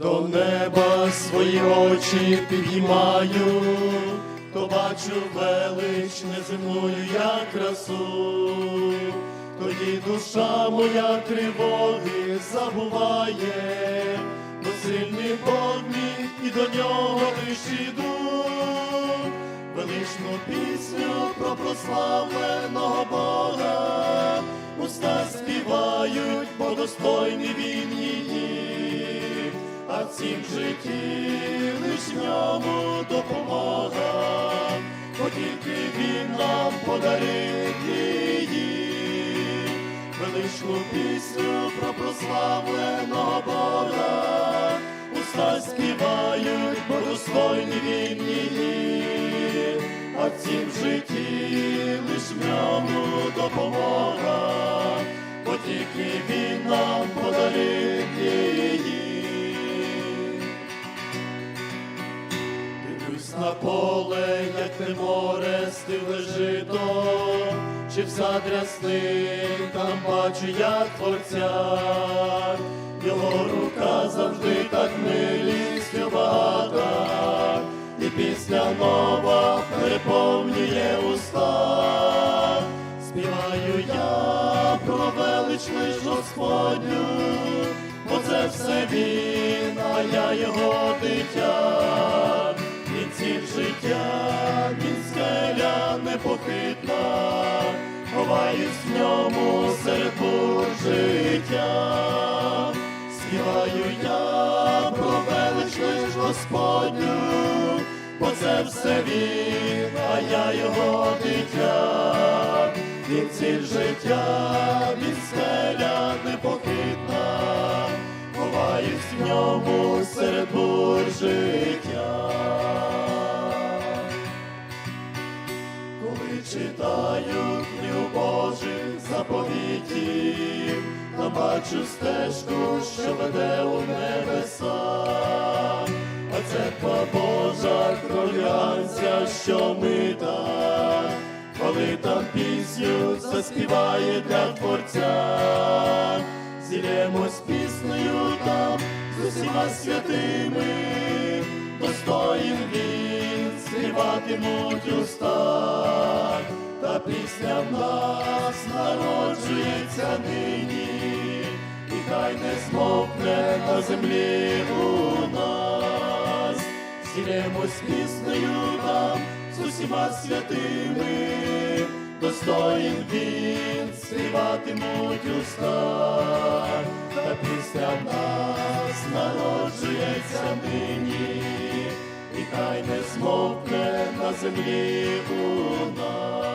До неба свої очі підіймаю, то бачу велич неземною я красу, тоді душа моя тривоги забуває, бо сильний Бог мій і до нього лиш іду, величну пісню про прославленого Бога, уста співають, бо достойний він а цім житті лиш ньому допомога, бо тільки він нам подарив її, величну пісню про прославленого Бога, уста співають, бо достойний він її, а цім житті лиш в ньому допомога, бо тільки він на поле, як те море стиле жито, чи в задрясник там бачу я творця, його рука завжди так милістю багата, і пісня нова переповнює уста. Співаю я про велич лиш Господню, бо це все він, а я його дитя, серед бур життя, співаю я про велич Господню, бо це все він, а я його дитя, він ціль життя, він скеля непохитна, ховаюсь в ньому серед бур життя. Коли читаю книгу Божих заповітів, та бачу стежку, що веде у небеса, а церква Божа кров'янця, що мита, коли там пісню заспіває для творця, зілємось піснею там з усіма святими, достоїн він, співатимуть уста, та пісня в нас народжується нині, і хай не змовкне на землі у нас, зілємось піснею там з усіма святими, достоїн він, співатимуть уста, та пісня в нас народжується нині, і хай не змовкне на землі у нас.